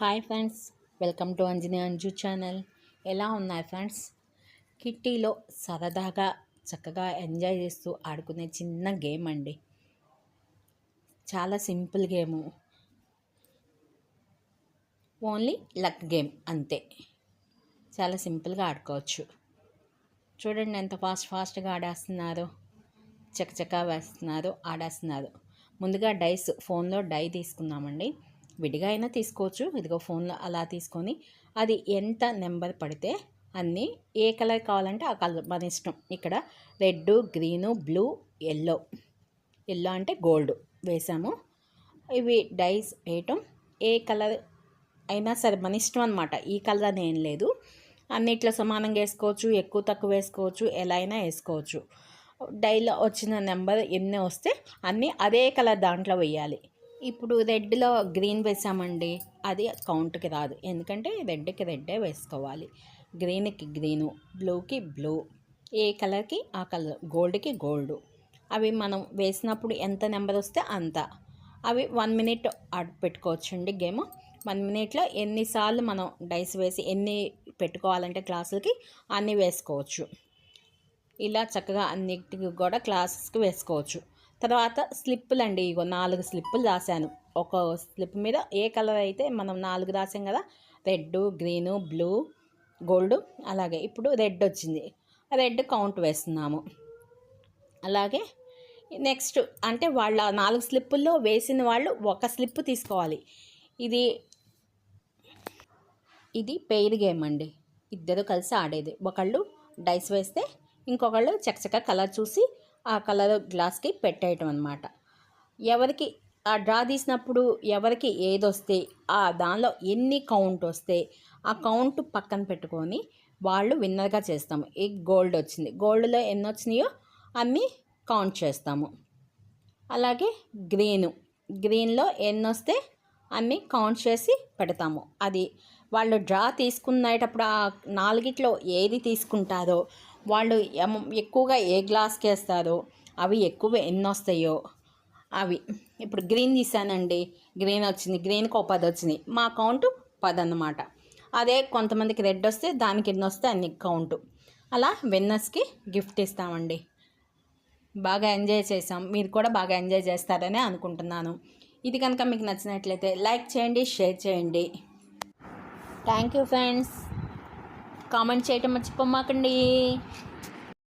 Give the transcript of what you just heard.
Hi friends welcome to Anjani Anju channel. ఎలా ఉన్నాయి friends? కిట్టీలో సరదాగా చక్కగా ఎంజాయ్ చేస్తూ ఆడుకునే చిన్న గేమ్ అండి. చాలా simple game. Only luck game అంతే. చాలా సింపుల్గా ఆడుకోవచ్చు. చూడండి ఎంత ఫాస్ట్ ఫాస్ట్గా ఆడేస్తున్నారు. చకచకా వేస్తున్నారు ఆడేస్తున్నారు. ముందుగా డైస్ ఫోన్లో డై తీసుకున్నామండి విడిగా అయినా తీసుకోవచ్చు. ఇదిగో ఫోన్లో అలా తీసుకొని అది ఎంత నెంబర్ పడితే అన్నీ ఏ కలర్ కావాలంటే ఆ కలర్. మన ఇష్టం. ఇక్కడ red green blue yellow. Yellow అంటే గోల్డ్ వేసాము. ఇవి డైస్ వేయటం. ఏ కలర్ అయినా సరే మన ఇష్టం అనమాట ఈ కలర్ అని ఏం లేదు. అన్నిట్లో సమానంగా వేసుకోవచ్చు. ఎక్కువ తక్కువ వేసుకోవచ్చు. ఎలా అయినా వేసుకోవచ్చు. డైలో వచ్చిన నెంబర్ ఎన్ని వస్తే అన్నీ అదే కలర్ దాంట్లో వేయాలి. ఇప్పుడు రెడ్లో గ్రీన్ వేసామండి. అది కౌంట్కి రాదు. ఎందుకంటే రెడ్కి రెడ్డే వేసుకోవాలి. గ్రీన్కి గ్రీను బ్లూకి బ్లూ ఏ కలర్కి ఆ కలర్ గోల్డ్కి గోల్డ్. అవి మనం వేసినప్పుడు ఎంత నెంబర్ వస్తే అంత. అవి వన్ మినిట్ ఆడు పెట్టుకోవచ్చండి గేమ్. వన్ మినిట్లో ఎన్నిసార్లు మనం డైస్ వేసి ఎన్ని పెట్టుకోవాలంటే క్లాసులకి అన్నీ వేసుకోవచ్చు. ఇలా చక్కగా అన్నిటికి కూడా క్లాసెస్కి వేసుకోవచ్చు. తర్వాత స్లిప్పులు అండి ఇగో నాలుగు స్లిప్పులు రాశాను. ఒక స్లిప్ మీద ఏ కలర్ అయితే మనం నాలుగు రాసాం కదా రెడ్ గ్రీను బ్లూ గోల్డ్ అలాగే ఇప్పుడు రెడ్ వచ్చింది. రెడ్ కౌంట్ వేస్తున్నాము. అలాగే నెక్స్ట్ అంటే వాళ్ళ నాలుగు స్లిప్పుల్లో వేసిన వాళ్ళు ఒక స్లిప్ తీసుకోవాలి. ఇది ఇది పెయిర్ గేమ్ అండి. ఇద్దరు కలిసి ఆడేది. ఒకళ్ళు డైస్ వేస్తే ఇంకొకళ్ళు చకచక కలర్ చూసి ఆ కలర్ గ్లాస్కి పెట్టేయటం అనమాట ఎవరికి ఆ డ్రా తీసినప్పుడు ఎవరికి ఏది వస్తే ఆ దానిలో ఎన్ని కౌంట్ వస్తే ఆ కౌంట్ పక్కన పెట్టుకొని వాళ్ళు విన్నర్గా చేస్తాము. ఈ గోల్డ్ వచ్చింది. గోల్డ్లో ఎన్ని వచ్చినాయో అన్నీ కౌంట్ చేస్తాము. అలాగే గ్రీను గ్రీన్లో ఎన్ని వస్తే అన్నీ కౌంట్ చేసి పెడతాము. అది వాళ్ళు డ్రా తీసుకునేటప్పుడు ఆ నాలుగిట్లో ఏది తీసుకుంటారో వాళ్ళు ఎక్కువగా ఏ గ్లాస్కి వేస్తారో అవి ఎక్కువ ఎన్ని వస్తాయో అవి. ఇప్పుడు గ్రీన్ తీసానండి. గ్రీన్ వచ్చింది. గ్రీన్కి ఒక పది వచ్చింది మా కౌంట్ పది అన్నమాట. అదే కొంతమందికి రెడ్ వస్తే దానికి ఎన్ని వస్తే అన్ని కౌంటు. అలా విన్నర్స్కి గిఫ్ట్ ఇస్తామండి. బాగా ఎంజాయ్ చేసాం మీరు కూడా బాగా ఎంజాయ్ చేస్తారని అనుకుంటున్నాను. ఇది కనుక మీకు నచ్చినట్లయితే లైక్ చేయండి షేర్ చేయండి. Thank you friends. కామెంట్ చేయటం మర్చిపోమాకండి.